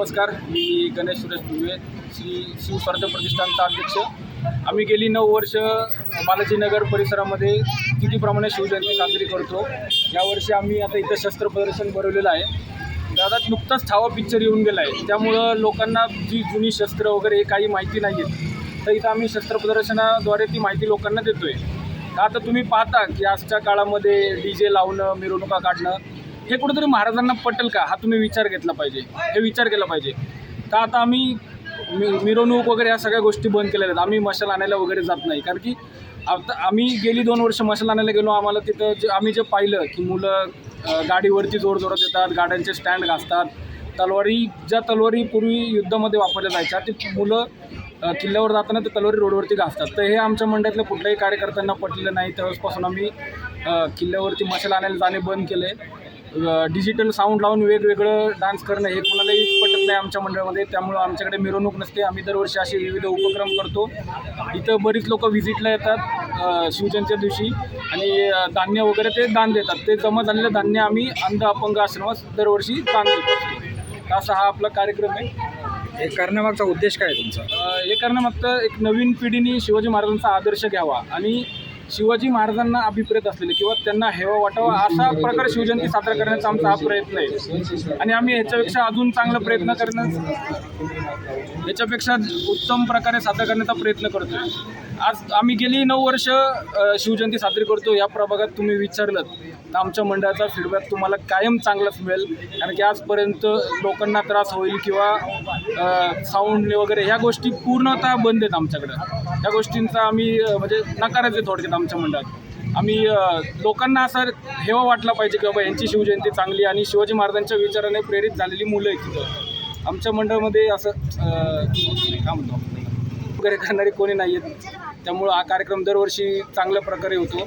नमस्कार. मी गणेश सुरेश दुर्वे श्री शिव स्वार्थ प्रतिष्ठानचा अध्यक्ष. आम्ही गेली नऊ वर्ष बालाजीनगर परिसरामध्ये कितीप्रमाणे शिवजयंती साजरी करतो. यावर्षी आम्ही आता इथं शस्त्र प्रदर्शन भरवलेलं आहे. दादा नुकताच ठावा पिक्चर येऊन गेला आहे. त्यामुळं लोकांना जी जुनी शस्त्र वगैरे हे काही माहिती नाही आहेत तर इथं आम्ही शस्त्र प्रदर्शनाद्वारे ती माहिती लोकांना देतो आहे आता तुम्ही पाहता की आजच्या काळामध्ये डी जे लावणं मिरवणुका काढणं हे कुठेतरी महाराजांना पटेल का? हा तुम्ही विचार घेतला पाहिजे. हे विचार केला पाहिजे. तर आता आम्ही मि मिरवणूक वगैरे ह्या सगळ्या गोष्टी बंद केलेल्या आहेत. आम्ही मशाल आणायला वगैरे जात नाही. कारण की आता आम्ही गेली दोन वर्ष मशाल आणायला गेलो. आम्हाला तिथं जे आम्ही जे पाहिलं की मुलं गाडीवरती जोर जोरात येतात गाड्यांचे स्टँड घासतात. तलवारी ज्या तलवारी पूर्वी युद्धामध्ये वापरल्या जायच्या ते मुलं किल्ल्यावर जाताना ते तलवारी रोडवरती घासतात. तर हे आमच्या मंडळातल्या कुठल्याही कार्यकर्त्यांना पटलेलं नाही. त्यावेळेसपासून आम्ही किल्ल्यावरती मशाल आणायला जाणे बंद केले. डिजिटल साऊंड लावून वेगवेगळं डान्स करणं हे कोणालाही पटत नाही आमच्या मंडळामध्ये. त्यामुळं आमच्याकडे मिरवणूक नसते. आम्ही दरवर्षी असे विविध उपक्रम करतो. इथं बरीच लोक व्हिजिटला येतात शिवजयंतीच्या दिवशी. आणि धान्य वगैरे ते दान देतात. ते जमा झालेलं धान्य आम्ही अंध अपंग आश्रमास दरवर्षी दान देत असतो. असा हा आपला कार्यक्रम आहे. हे करण्यामागचा उद्देश काय आहे तुमचा? हे करण्यामागचं एक नवीन पिढीने शिवाजी महाराजांचा आदर्श घ्यावा. आणि शिवाजी महाराजांना अभिप्रेत असलेले किंवा त्यांना हेवा वाटावा अशा प्रकारे शिवजयंती साजरा करण्याचा आमचा हा प्रयत्न आहे. आणि आम्ही ह्याच्यापेक्षा अजून चांगला प्रयत्न करणं याच्यापेक्षा उत्तम प्रकारे साजरा करण्याचा प्रयत्न करतो आज आम्ही गेली नऊ वर्ष शिवजयंती साजरी करतो या प्रभागात तुम्ही विचारलं तर आमच्या मंडळाचा फीडबॅक तुम्हाला कायम चांगलाच मिळेल. कारण की आजपर्यंत लोकांना त्रास होईल किंवा साऊंड वगैरे ह्या गोष्टी पूर्णतः बंद आहेत आमच्याकडं. ह्या गोष्टींचा आम्ही म्हणजे नकाराचे थोडक्यात आमच्या मंडळात आम्ही लोकांना असा हेवा वाटला पाहिजे की बाबा यांची शिवजयंती चांगली आणि शिवाजी महाराजांच्या विचाराने प्रेरित झालेली मुलं आहेत तिथं. आमच्या मंडळामध्ये असं काय म्हणतो वगैरे करणारे कोणी नाही आहेत त्यामुळं हा कार्यक्रम दरवर्षी चांगल्या प्रकारे होतो.